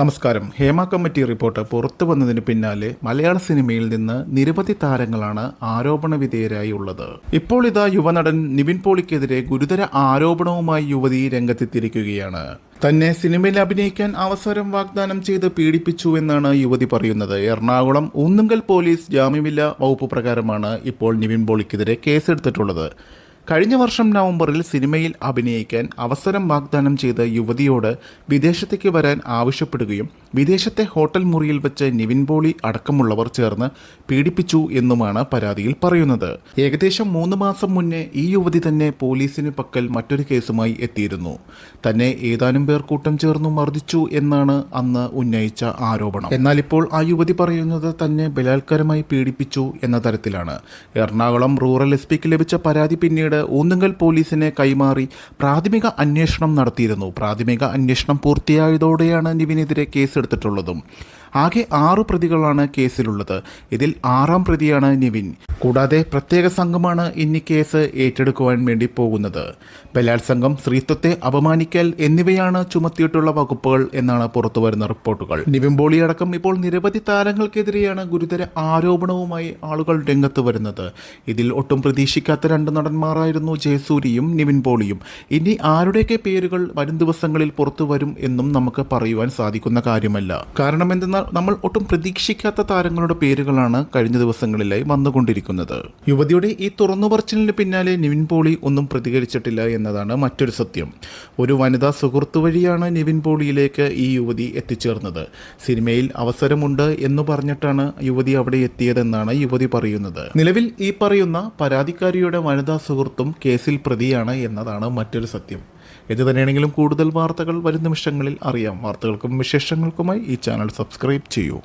നമസ്കാരം. Hema committee report പുറത്തു വന്നതിന് പിന്നാലെ മലയാള സിനിമയിൽ നിന്ന് നിരവധി താരങ്ങളാണ് ആരോപണ വിധേയരായി ഉള്ളത്. ഇപ്പോൾ ഇതാ യുവനടൻ നിവിൻ പോളിക്കെതിരെ ഗുരുതര ആരോപണവുമായി യുവതി രംഗത്തെത്തിയിരിക്കുകയാണ്. തന്നെ സിനിമയിൽ അഭിനയിക്കാൻ അവസരം വാഗ്ദാനം ചെയ്ത് പീഡിപ്പിച്ചു എന്നാണ് യുവതി പറയുന്നത്. എറണാകുളം ഊന്നുങ്കൽ പോലീസ് ജാമ്യമില്ല വകുപ്പ് പ്രകാരമാണ് ഇപ്പോൾ നിവിൻ പോളിക്കെതിരെ കേസെടുത്തിട്ടുള്ളത്. കഴിഞ്ഞ വർഷം നവംബറിൽ സിനിമയിൽ അഭിനയിക്കാൻ അവസരം വാഗ്ദാനം ചെയ്ത യുവതിയോട് വിദേശത്തേക്ക് വരാൻ ആവശ്യപ്പെടുകയും വിദേശത്തെ ഹോട്ടൽ മുറിയിൽ വെച്ച് നിവിൻ പോളി അടക്കമുള്ളവർ ചേർന്ന് പീഡിപ്പിച്ചു എന്നുമാണ് പരാതിയിൽ പറയുന്നത്. ഏകദേശം മൂന്ന് മാസം മുന്നേ ഈ യുവതി തന്നെ പോലീസിന് പക്കൽ മറ്റൊരു കേസുമായി എത്തിയിരുന്നു. തന്നെ ഏതാനും പേർ കൂട്ടം ചേർന്നു മർദ്ദിച്ചു എന്നാണ് അന്ന് ഉന്നയിച്ച ആരോപണം. എന്നാൽ ഇപ്പോൾ ആ യുവതി പറയുന്നത് തന്നെ ബലാത്കാരമായി പീഡിപ്പിച്ചു എന്ന തരത്തിലാണ്. എറണാകുളം റൂറൽ എസ് പിക്ക് ലഭിച്ച പരാതി പിന്നീട് ഊന്നുങ്കൽ പോലീസിനെ കൈമാറി പ്രാഥമിക അന്വേഷണം നടത്തിയിരുന്നു. പ്രാഥമിക അന്വേഷണം പൂർത്തിയായതോടെയാണ് നിവിനെതിരെ കേസെടുത്തിട്ടുള്ളതും. ആകെ ആറു പ്രതികളാണ് കേസിലുള്ളത്. ഇതിൽ ആറാം പ്രതിയാണ് നിവിൻ. കൂടാതെ പ്രത്യേക സംഘമാണ് ഇനി കേസ് ഏറ്റെടുക്കുവാൻ വേണ്ടി പോകുന്നത്. ബലാത്സംഗം സ്ത്രീത്വത്തെ അപമാനിക്കൽ എന്നിവയാണ് ചുമത്തിയിട്ടുള്ള വകുപ്പുകൾ എന്നാണ് പുറത്തുവരുന്ന റിപ്പോർട്ടുകൾ. നിവിൻ പോളി അടക്കം ഇപ്പോൾ നിരവധി താരങ്ങൾക്കെതിരെയാണ് ഗുരുതര ആരോപണവുമായി ആളുകൾ രംഗത്ത് വരുന്നത്. ഇതിൽ ഒട്ടും പ്രതീക്ഷിക്കാത്ത രണ്ട് നടന്മാരായിരുന്നു ജയസൂരിയും നിവിൻ പോളിയും ഇനി ആരുടെയൊക്കെ പേരുകൾ വരും ദിവസങ്ങളിൽ പുറത്തു വരും എന്നും നമുക്ക് പറയുവാൻ സാധിക്കുന്ന കാര്യമല്ല. കാരണം എന്തെന്നാൽ നമ്മൾ ഒട്ടും പ്രതീക്ഷിക്കാത്ത താരങ്ങളുടെ പേരുകളാണ് കഴിഞ്ഞ ദിവസങ്ങളിലായി വന്നുകൊണ്ടിരിക്കുന്നത്. യുവതിയുടെ ഈ തുറന്നു പറച്ചിലിന് പിന്നാലെ നിവിൻ പോളി ഒന്നും പ്രതികരിച്ചിട്ടില്ല എന്നതാണ് മറ്റൊരു സത്യം. ഒരു വനിതാ സുഹൃത്ത് വഴിയാണ് നിവിൻ പോളിയിലേക്ക് ഈ യുവതി എത്തിച്ചേർന്നത്. സിനിമയിൽ അവസരമുണ്ട് എന്ന് പറഞ്ഞിട്ടാണ് യുവതി അവിടെ എത്തിയതെന്നാണ് യുവതി പറയുന്നത്. നിലവിൽ ഈ പറയുന്ന പരാതിക്കാരിയുടെ വനിതാ സുഹൃത്തും കേസിൽ പ്രതിയാണ് എന്നതാണ് മറ്റൊരു സത്യം. ഇത് തന്നെയാണെങ്കിലും കൂടുതൽ വാർത്തകൾ വരും നിമിഷങ്ങളിൽ അറിയാം. വാർത്തകൾക്കും വിശേഷങ്ങൾക്കുമായി ഈ ചാനൽ സബ്സ്ക്രൈബ് ചെയ്യൂ.